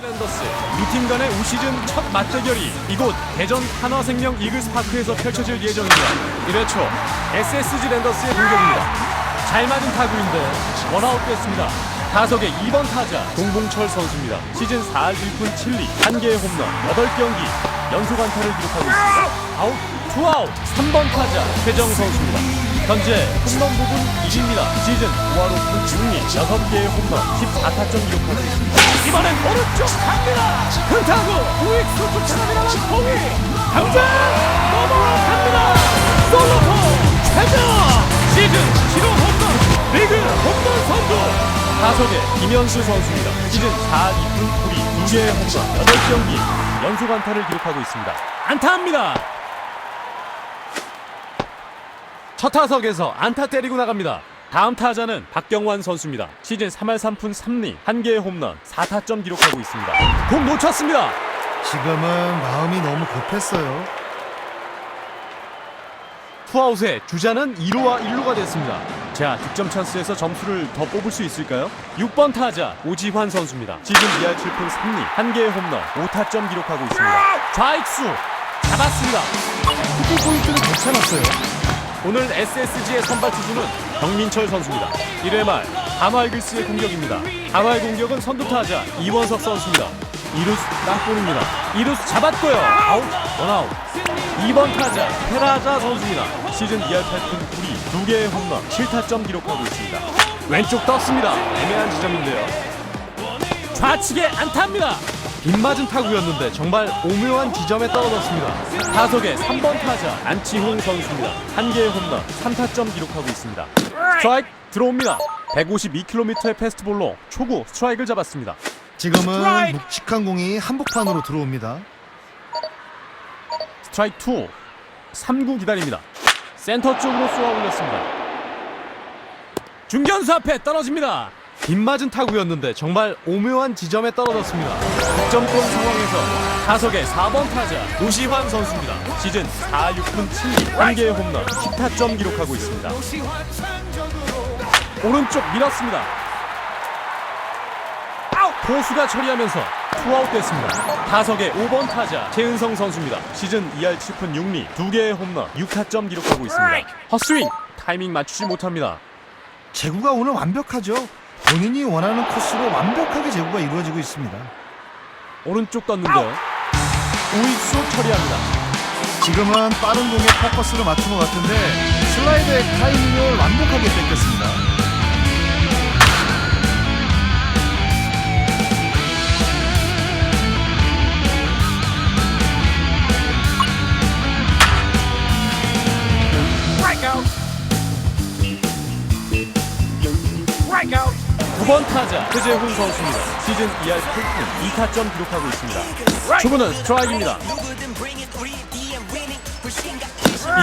랜더스 두팀 간의 올 시즌 첫 맞대결이 이곳 대전 한화생명 이글스파크에서 펼쳐질 예정입니다. 1회 초 SSG 랜더스의 공격입니다. 잘 맞은 타구인데 원아웃 됐습니다. 타석의 2번 타자 동봉철 선수입니다. 시즌 4할 1푼 7리 1개의 홈런 8경기 연속 안타를 기록하고 있습니다. 아웃 투아웃 3번 타자 최정 선수입니다. 현재 홈런 부분 1위입니다. 시즌 5할 5푼 6리 6개의 홈런 14타점 기록하고 있습니다. 이번엔 오른쪽 갑니다. 큰 타구 우익수 쫓아갑니다만 공이 당장 넘어갑니다. 솔로포 최정 시즌 7호 홈런 리그 홈런 선두 타석의 김현수 선수입니다. 시즌 4할 2푼 9리 2개의 홈런 8경기 연속 안타를 기록하고 있습니다. 안타합니다. 첫 타석에서 안타 때리고 나갑니다. 다음 타자는 박경환 선수입니다. 시즌 3할 3푼 3리 1개의 홈런 4타점 기록하고 있습니다. 공 놓쳤습니다. 지금은 마음이 너무 급했어요. 투아웃에 주자는 2루와 1루가 됐습니다. 자, 득점 찬스에서 점수를 더 뽑을 수 있을까요? 6번 타자 오지환 선수입니다. 시즌 2할 7푼 3리 1개의 홈런 5타점 기록하고 있습니다. 좌익수 잡았습니다. 투구 포인트는 괜찮았어요. 오늘 SSG의 선발 투수는 정민철 선수입니다. 1회 말 한화이글스의 공격입니다. 한화의 공격은 선두타자 이원석 선수입니다. 2루수 땅볼입니다. 2루수 잡았고요. 아웃, 원아웃. 2번 타자 페라자 선수입니다. 시즌 2할 8푼 9리 2개의 홈런 7타점 기록하고 있습니다. 왼쪽 떴습니다. 애매한 지점인데요. 좌측에 안타입니다. 빗맞은 타구였는데 정말 오묘한 지점에 떨어졌습니다. 타석의 3번 타자 안치홍 선수입니다. 한 개의 홈런 3타점 기록하고 있습니다. 스트라이크 들어옵니다. 152km의 패스트볼로 초구 스트라이크를 잡았습니다. 지금은 묵직한 공이 한복판으로 들어옵니다. 스트라이크 2 3구 기다립니다. 센터 쪽으로 쏘아 올렸습니다. 중견수 앞에 떨어집니다. 빗맞은 타구였는데 정말 오묘한 지점에 떨어졌습니다. 득점권 상황에서 타석의 4번 타자 노시환 선수입니다. 시즌 4, 6분 7리 1개의 홈런 10타점 기록하고 있습니다. 오른쪽 밀었습니다. 포수가 처리하면서 투아웃 됐습니다. 타석의 5번 타자 최은성 선수입니다. 시즌 2할 7푼 6리 2개의 홈런 6타점 기록하고 있습니다. 헛스윙 타이밍 맞추지 못합니다. 제구가 오늘 완벽하죠. 본인이 원하는 코스로 완벽하게 제구가 이루어지고 있습니다. 오른쪽 떴는데요. 우익수 처리합니다. 지금은 빠른 공에 포커스를 맞춘 것 같은데 슬라이드의 타이밍을 완벽하게 뺏겼습니다. 9번 타자 최재훈 선수입니다. 시즌 2할 8푼 2타점 기록하고 있습니다. 초구는 스트라이크입니다.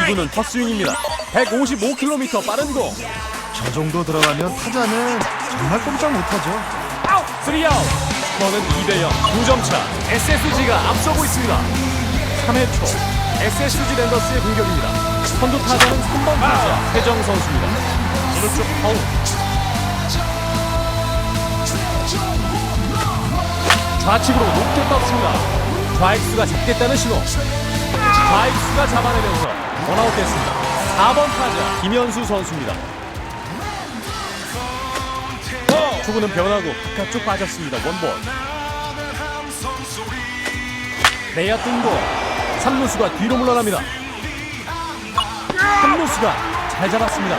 2구는 헛스윙입니다. 155km 빠른 공. 저 정도 들어가면 타자는 정말 꼼짝 못하죠. 3아웃. 스코어는 2대0 2점 차. SSG가 앞서고 있습니다. 3회 초 SSG 랜더스의 공격입니다. 선두 타자는 3번 타자 최정 선수입니다. 오른쪽 파울. 좌측으로 높게 떴습니다. 좌익수가 잡겠다는 신호. 좌익수가 잡아내면서 원아웃 됐습니다. 4번 타자 김현수 선수입니다. 초구는 변하고 바깥쪽 빠졌습니다. 원볼. 내야 뜬고 3루수가 뒤로 물러납니다. 3루수가 잘 잡았습니다.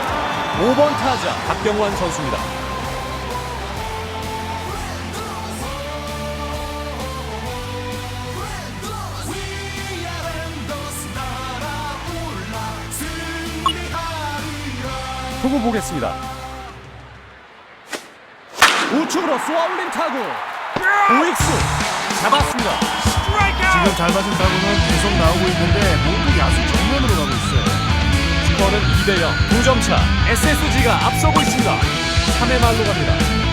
5번 타자 박경환 선수입니다. 초구 보겠습니다. 우측으로 쏘아올린 타구 우익수 잡았습니다. 지금 잘 맞은 타구는 계속 나오고 있는데 모두 야수 정면으로 가고 있어요. 스코어는 2대0 2점 차 SSG가 앞서고 있습니다 3회 말로 갑니다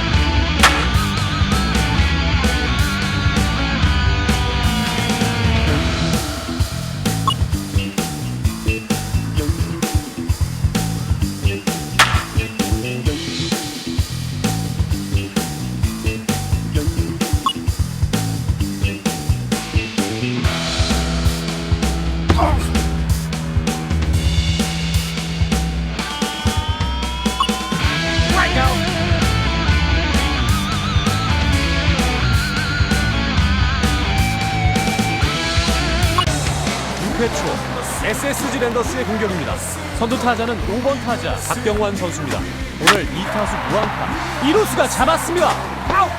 SSG 랜더스의 공격입니다. 선두 타자는 5번 타자 박병환 선수입니다. 오늘 2타수 무안타 2루수가 잡았습니다.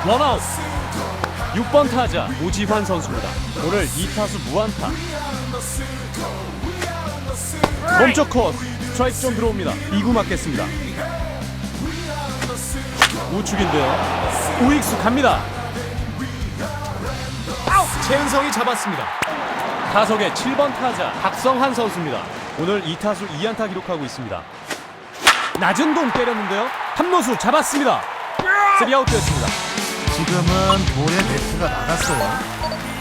원아웃 6번 타자 오지환 선수입니다. 오늘 2타수 무안타 몸쪽 코스 스트라이크 좀 들어옵니다. 2구 맞겠습니다. 우측인데요. 우익수 갑니다. 최은성이 잡았습니다. 타석의 7번 타자 박성한 선수입니다. 오늘 2타수 2안타 기록하고 있습니다. 낮은 공 때렸는데요. 함노수 잡았습니다. 3아웃 됐습니다. 지금은 볼에 배트가 나갔어요.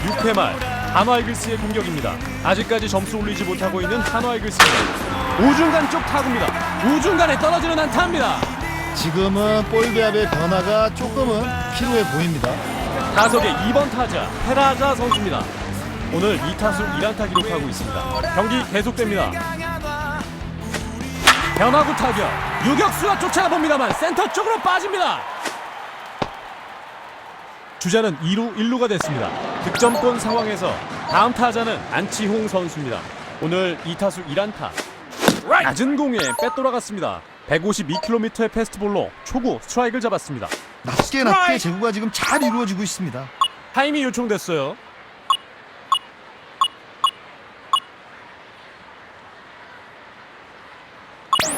6회 말 한화 이글스의 공격입니다. 아직까지 점수 올리지 못하고 있는 한화 이글스입니다. 우중간 쪽 타구입니다. 우중간에 떨어지는 안타입니다. 지금은 볼 배합의 변화가 조금은 필요해 보입니다. 타석의 2번 타자 헤라자 선수입니다. 오늘 2타수 1안타 기록하고 있습니다. 경기 계속됩니다. 변화구 타격 유격수가 쫓아봅니다만 센터 쪽으로 빠집니다. 주자는 2루 1루가 됐습니다. 득점권 상황에서 다음 타자는 안치홍 선수입니다. 오늘 2타수 1안타 낮은 공에 빼돌아갔습니다. 152km의 패스트볼로 초구 스트라이크를 잡았습니다. 낮게 낮게 제구가 지금 잘 이루어지고 있습니다. 타임이 요청됐어요.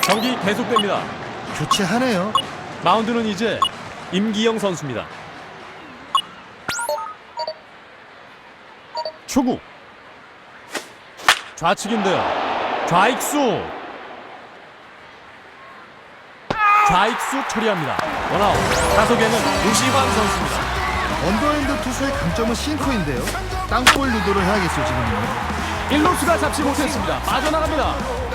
경기 계속됩니다. 교체하네요. 마운드는 이제 임기영 선수입니다. 초구 좌측인데요. 좌익수 좌익수 처리합니다. 원아웃 타석에는 유시환 선수입니다. 언더핸드 투수의 강점은 싱커인데요. 땅볼 유도를 해야겠죠 지금은. 1루수가 잡지 못했습니다. 빠져나갑니다.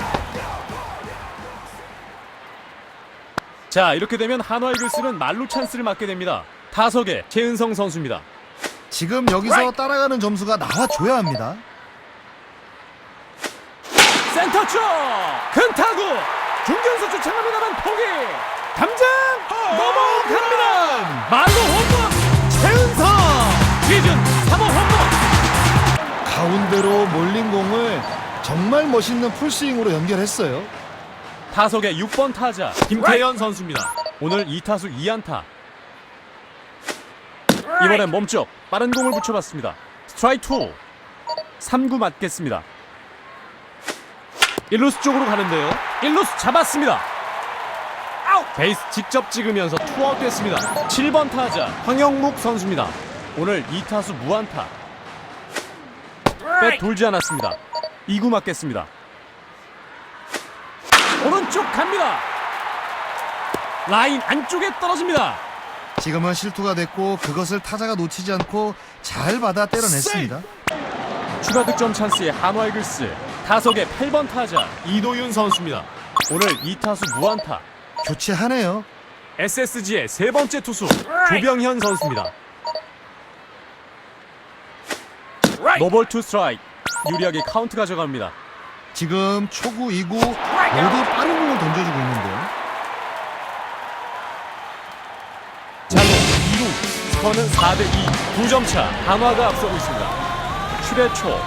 자 이렇게 되면 한화 이글스는 말루 찬스를 맞게 됩니다. 타석에 최은성 선수입니다. 지금 여기서 따라가는 점수가 나와줘야 합니다. 센터 쪽! 큰 타구! 중견수 쫓아갑니다만 포기! 담장! 넘어갑니다! 말로 홈런! 최은성! 시즌 3호 홈런! 가운데로 몰린 공을 정말 멋있는 풀스윙으로 연결했어요. 타석의 6번 타자 김태현 선수입니다. 오늘 2타수 2안타. 이번엔 몸쪽 빠른 공을 붙여봤습니다. 스트라이크 2. 3구 맞겠습니다. 1루수 쪽으로 가는데요. 1루수 잡았습니다. 베이스 직접 찍으면서 투아웃 됐습니다. 7번 타자 황영묵 선수입니다. 오늘 2타수 무안타. 빼 돌지 않았습니다. 2구 맞겠습니다. 오른쪽 갑니다. 라인 안쪽에 떨어집니다. 지금은 실투가 됐고 그것을 타자가 놓치지 않고 잘 받아 때려냈습니다. 추가 득점 찬스의 한화 이글스 타석의 8번 타자 이도윤 선수입니다. 오늘 2타수 무안타. 교체하네요. SSG의 세 번째 투수 조병현 선수입니다. 노볼 투 스트라이크 유리하게 카운트 가져갑니다. 지금 초구 2구 모두 빠른 공을 던져주고 있는데요. 잘로 2루 스코어는 4대2 2점 차 한화가 앞서고 있습니다. 7회 초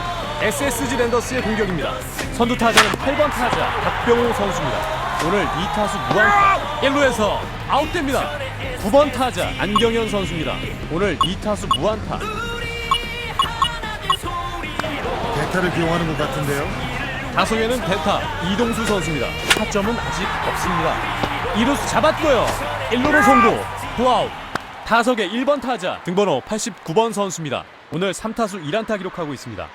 SSG 랜더스의 공격입니다. 선두 타자는 8번 타자 박병호 선수입니다. 오늘 2타수 무안타 1루에서 아웃됩니다. 9번 타자 안경현 선수입니다. 오늘 2타수 무안타 대타를 비용하는 것 같은데요. 다소에는 대타 이동수 선수입니다. 타점은 아직 없습니다. 2루수 잡았고요. 1루로 송구. 투아웃. 타석의 1번 타자 등번호 89번 선수입니다. 오늘 3타수 1안타 기록하고 있습니다.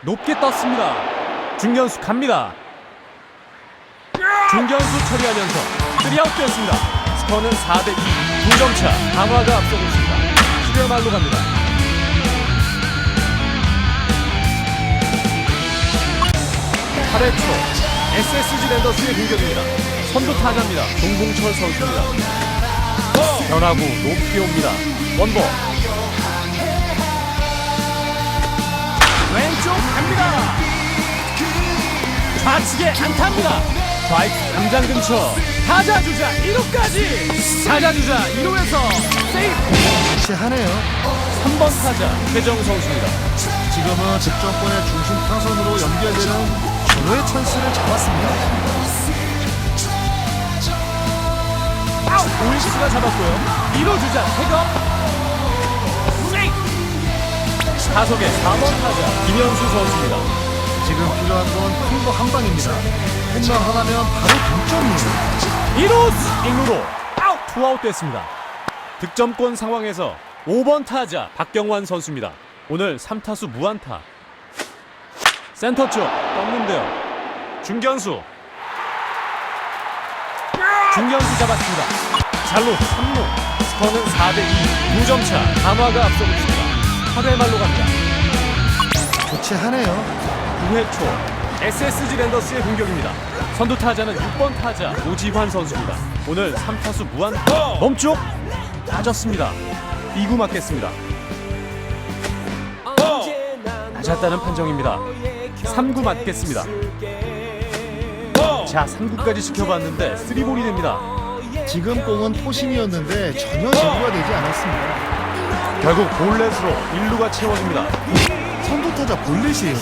높게 떴습니다. 중견수 갑니다. 중견수 처리하면서 3아웃 되었습니다. 스코어는 4대2 2점 차 강화가 앞서고 있습니다. 7회 말로 갑니다. 8회 초 SSG 랜더스의 공격입니다. 선두 타자입니다. 동봉철 선수입니다. 변화구 높게 옵니다. 원버 왼쪽 갑니다. 좌측에 안타입니다. 좌익 담장 근처 타자 주자 1루까지 타자 주자 1루에서 세이프 시하네요. 3번 타자 최정 선수입니다 지금은 득점권의 중심 타선으로 연결되는 절호의 찬스를 잡았습니다. 오일스가 잡았고요. 1루 주자 태കം 세이프 타석의 4번 타자 김현수 선수입니다. 지금 필요한 건큰거한 방입니다. 홈런 하나면 바로 동점이에요. 1루 1루로 아웃! 투아웃 됐습니다. 득점권 상황에서 5번 타자 박경환 선수입니다. 오늘 3타수 무안타 센터 쪽 떴는데요 중견수 중견수 잡았습니다 잘로 3루 스코어는 4대2 무점차 한화가 앞서고 있습니다 8회 말로 갑니다 교체하네요. 9회 초 SSG 랜더스의 공격입니다. 선두 타자는 6번 타자 오지환 선수입니다. 오늘 3타수 무한 멈쪽 빠졌습니다. 2구 맞겠습니다. 낮았다는 판정입니다. 3구 맞겠습니다. 자 3구까지 지켜봤는데 3볼이 됩니다. 지금 공은 포심이었는데 전혀 제구가 되지 않았습니다. 결국 볼넷으로 1루가 채워집니다. 선두타자 볼넷이에요.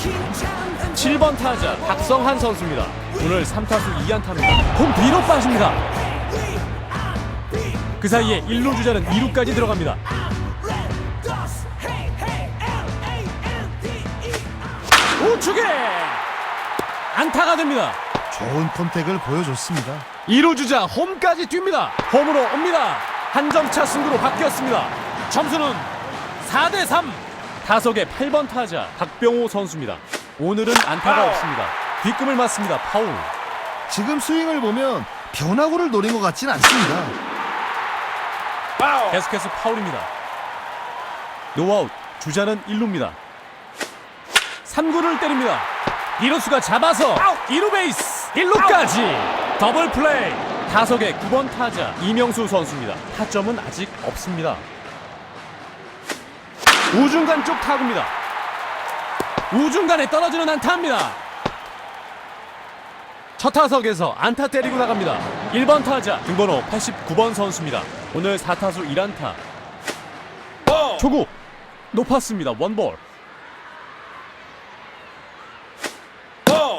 7번 타자 박성한 선수입니다. 오늘 3타수 2안타입니다. 공 뒤로 빠집니다. 그 사이에 1루 주자는 2루까지 들어갑니다. 우측에 안타가 됩니다. 좋은 컨택을 보여줬습니다. 2루 주자 홈까지 뜁니다. 홈으로 옵니다. 한 점 차 승부로 바뀌었습니다. 점수는 4대 3. 타석의 8번 타자 박병호 선수입니다. 오늘은 안타가 없습니다. 뒷금을 맞습니다. 파울. 지금 스윙을 보면 변화구를 노린 것 같진 않습니다. 계속해서 파울입니다. 노아웃 주자는 1루입니다. 3구를 때립니다. 2루수가 잡아서 2루 베이스 1루까지 더블 플레이 타석의 9번 타자 이명수 선수입니다. 타점은 아직 없습니다. 우중간 쪽 타구입니다. 우중간에 떨어지는 안타입니다. 첫 타석에서 안타 때리고 나갑니다. 1번 타자 등번호 89번 선수입니다. 오늘 4타수 1안타. 초구 높았습니다. 원볼.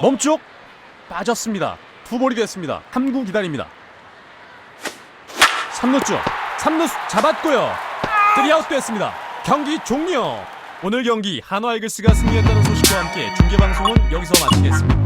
멈쪽 빠졌습니다. 투볼이 됐습니다. 3구 기다립니다. 3루 쪽 3루 잡았고요. 3아웃 됐습니다. 경기 종료. 오늘 경기 한화 이글스가 승리했다는 소식과 함께 중계 방송은 여기서 마치겠습니다.